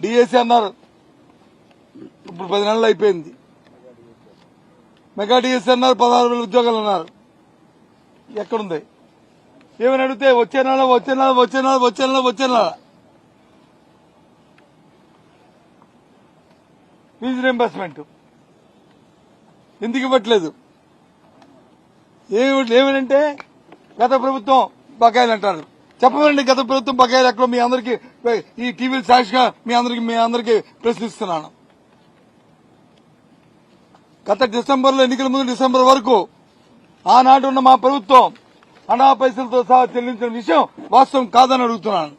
DSC అన్నారు. ఇప్పుడు పది నెలలు అయిపోయింది. మెగా డిఎస్సి అన్నారు పదహారు వేల ఉద్యోగాలు అన్నారు. ఎక్కడుంది? ఏమని అడిగితే వచ్చే నెల వచ్చే నెల వచ్చే నెల వచ్చే నెల వచ్చే నెల. ఫీజు రింబర్స్మెంట్ ఎందుకు ఇవ్వట్లేదు? ఏమి ఏమనంటే గత ప్రభుత్వం బకాయిలు అంటారు. చెప్పమండి గత ప్రభుత్వం బకాయి లెక్కలు మీ అందరికి ఈ టీవీలు సాక్షిగా మీ అందరికి మీ అందరికి ప్రశ్నిస్తున్నాను. గత డిసెంబర్లో ఎన్నికల ముందు డిసెంబర్ వరకు ఆనాడు ఉన్న మా ప్రభుత్వం అనా పైసలతో సహా చెల్లించిన విషయం వాస్తవం కాదని అడుగుతున్నాను.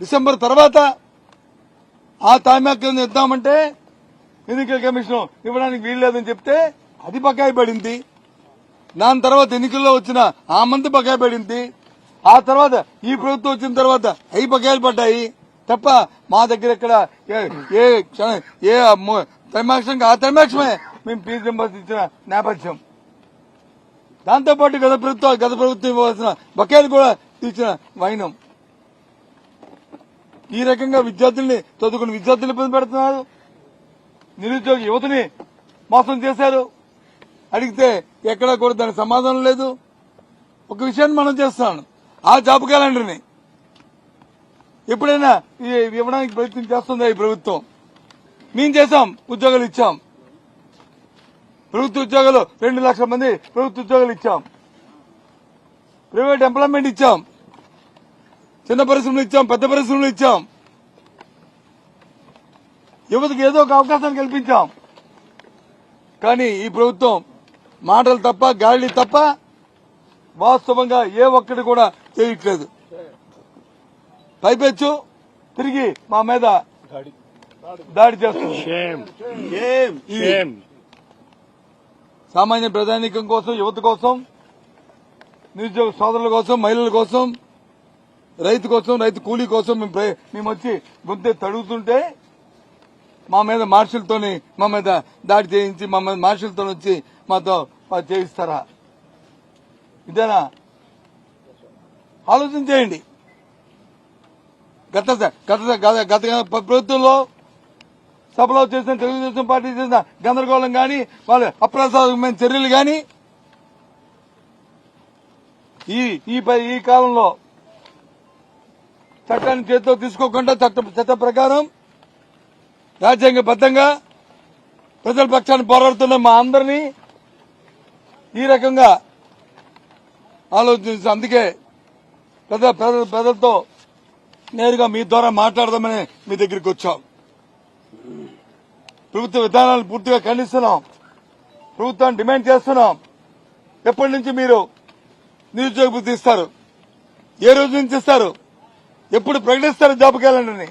డిసెంబర్ తర్వాత ఆ తామ్యాక్యం ఇద్దామంటే ఎన్నికల కమిషన్ ఇవ్వడానికి వీల్లేదని చెప్తే అది బకాయి పడింది. దాని తర్వాత ఎన్నికల్లో వచ్చిన ఆ మంత్ బకాయి పడింది. ఆ తర్వాత ఈ ప్రభుత్వం వచ్చిన తర్వాత అవి బకాయిలు పడ్డాయి. తప్ప మా దగ్గర ఇక్కడ ఏ- ఏ త్రైమాక్షం ఆ త్రైమాక్షమే మేము ఫీజు రింబర్స్ ఇచ్చిన నేపథ్యం. దాంతోపాటు గత ప్రభుత్వం గత ప్రభుత్వం ఇవ్వాల్సిన బకాయిలు కూడా తీర్చిన వైనం. ఈ రకంగా విద్యార్థుల్ని చదువుకున్న విద్యార్థులు ఇబ్బంది పెడుతున్నారు. నిరుద్యోగ యువతని మోసం చేశారు. అడిగితే ఎక్కడా కూడా దానికి సమాధానం లేదు. ఒక విషయాన్ని మనం చేస్తున్నాను ఆ జాబ్ క్యాలెండర్ని. ఎప్పుడైనా ఈ- ఇవ్వడానికి ప్రయత్నం చేస్తుందా ఈ ప్రభుత్వం? మేము చేశాం ఉద్యోగాలు ఇచ్చాం. ప్రభుత్వ ఉద్యోగాలు రెండు లక్షల మంది ప్రభుత్వ ఉద్యోగాలు ఇచ్చాం. ప్రైవేట్ ఎంప్లాయ్మెంట్ ఇచ్చాం. చిన్న పరిశ్రమలు ఇచ్చాం పెద్ద పరిశ్రమలు ఇచ్చాం. యువతకు ఏదో ఒక అవకాశాన్ని కల్పించాం. కానీ ఈ ప్రభుత్వం మాటలు తప్ప గాలి తప్ప వాస్తవంగా ఏ ఒక్కటి కూడా చేయట్లేదు. పైపెచ్చు తిరిగి మా మీద దాడి చేస్తుంది. షేమ్ ఇది షేమ్ సామాన్య ప్రధానికం కోసం యువత కోసం నిరుద్యోగ సోదరుల కోసం మహిళల కోసం రైతు కోసం రైతు కూలీ కోసం మేము వచ్చి గొంతె తడుగుతుంటే మా మీద మార్షల్తోని మా మీద దాడి చేయించి మా మీద మార్షల్తో వచ్చి మాతో చేయిస్తారా? ఇదేనా? ఆలోచన చేయండి. గత గత గత గత ప్రభుత్వంలో సభలో చేసిన తెలుగుదేశం పార్టీ చేసిన గందరగోళం కానీ వాళ్ళ అప్రసాదమైన చర్యలు కానీ ఈ ఈ ఈ కాలంలో చట్టాన్ని చేతితో తీసుకోకుండా చట్ట చట్ట ప్రకారం రాజ్యాంగబద్ధంగా ప్రజల పక్షాన్ని పోరాడుతున్న మా అందరినీ ఈ రకంగా ఆలోచించి అందుకే పెద్ద ప్రజల ప్రజలతో నేరుగా మీ ద్వారా మాట్లాడదామని మీ దగ్గరికి వచ్చాం. ప్రభుత్వ విధానాలను పూర్తిగా ఖండిస్తున్నాం. ప్రభుత్వాన్ని డిమాండ్ చేస్తున్నాం. ఎప్పటి నుంచి మీరు నిరుద్యోగ బుద్ధి ఇస్తారు? ఏ రోజు నుంచి ఇస్తారు? ఎప్పుడు ప్రకటిస్తారు జాబ్ క్యాలెండర్ని?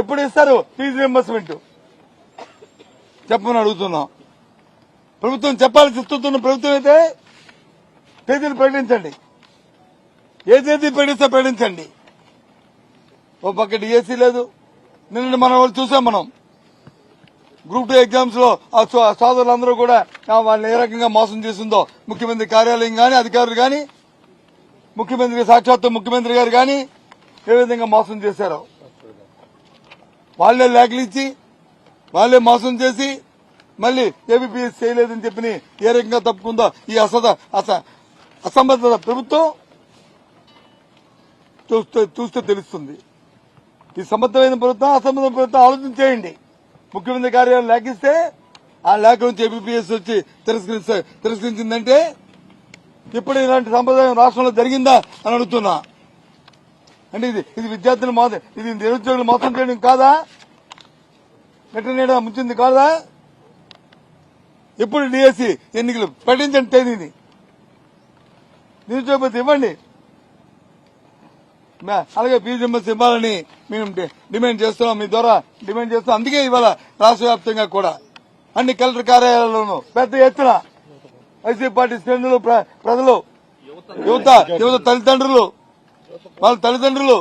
ఎప్పుడు ఇస్తారు ఫీజు రింబర్స్మెంట్ చెప్పమని అడుగుతున్నాం. ప్రభుత్వం చెప్పాలని చెప్తున్న ప్రభుత్వం అయితే తేదీని ప్రకటించండి. ఏ తేదీ ప్రకటిస్తే ప్రకటించండి. ఓ పక్క డిఎస్సీ లేదు. నిన్న మన వాళ్ళు చూసాం మనం. గ్రూప్ టూ ఎగ్జామ్స్లో ఆ సో- సోదరులందరూ కూడా వాళ్ళని ఏ రకంగా మోసం చేసిందో ముఖ్యమంత్రి కార్యాలయం కానీ అధికారులు కానీ ముఖ్యమంత్రి సాక్షాత్తు ముఖ్యమంత్రి గారు కానీ ఏ విధంగా మోసం చేశారో. వాళ్ళే లేఖలు ఇచ్చి వాళ్ళే మోసం చేసి మళ్ళీ ఏబిపిఎస్ చేయలేదని చెప్పి ఏ రకంగా తప్పుకుందో ఈ అసద అస అసంబద్ధత ప్రభుత్వం చూస్తే చూస్తే తెలుస్తుంది. ఈ సమర్థమైన ప్రభుత్వం అసంబద్ధమైన ప్రభుత్వం ఆలోచన చేయండి. ముఖ్యమంత్రి కార్యాలయం లేఖిస్తే ఆ లేఖ నుంచి ఏబిపిఎస్ వచ్చి తిరస్కరిస్తే తిరస్కరించిందంటే ఇప్పుడు ఇలాంటి సంప్రదాయం రాష్ట్రంలో జరిగిందా అని అడుగుతున్నా. అంటే ఇది ఇది విద్యార్థులు మోసం ఇది నిరుద్యోగులు మోసం చేయడం కాదా? నీడ ముంచింది కాదా? ఎప్పుడు డిఎస్సి ఎన్నికలు ప్రకటించండి తేదీని. నిరుద్యోగపతి ఇవ్వండి. అలాగే ఫీజు రింబర్స్ ఇవ్వాలని మేము డిమాండ్ చేస్తున్నాం. మీ ద్వారా డిమాండ్ చేస్తున్నాం. అందుకే ఇవాళ రాష్ట్ర వ్యాప్తంగా కూడా అన్ని కలెక్టర్ కార్యాలయాల్లోనూ పెద్ద ఎత్తున వైసీపీ పార్టీ శ్రేణులు ప్ర- ప్రజలు యువత యువత తల్లిదండ్రులు వాళ్ళ తల్లిదండ్రులు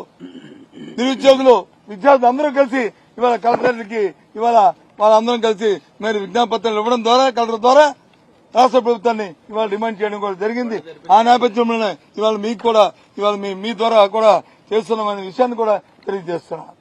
నిరుద్యోగులు విద్యార్థులు అందరూ కలిసి ఇవాళ కలెక్టర్కి ఇవాళ వాళ్ళందరం కలిసి మరి విజ్ఞాపత్రాలు ఇవ్వడం ద్వారా కలెక్టర్ ద్వారా రాష్ట్ర ప్రభుత్వాన్ని ఇవాళ డిమాండ్ చేయడం కూడా జరిగింది. ఆ నేపథ్యంలోనే ఇవాళ మీకు కూడా ఇవాళ మీ మీ ద్వారా కూడా చేస్తున్నామనే విషయాన్ని కూడా తెలియజేస్తున్నాను.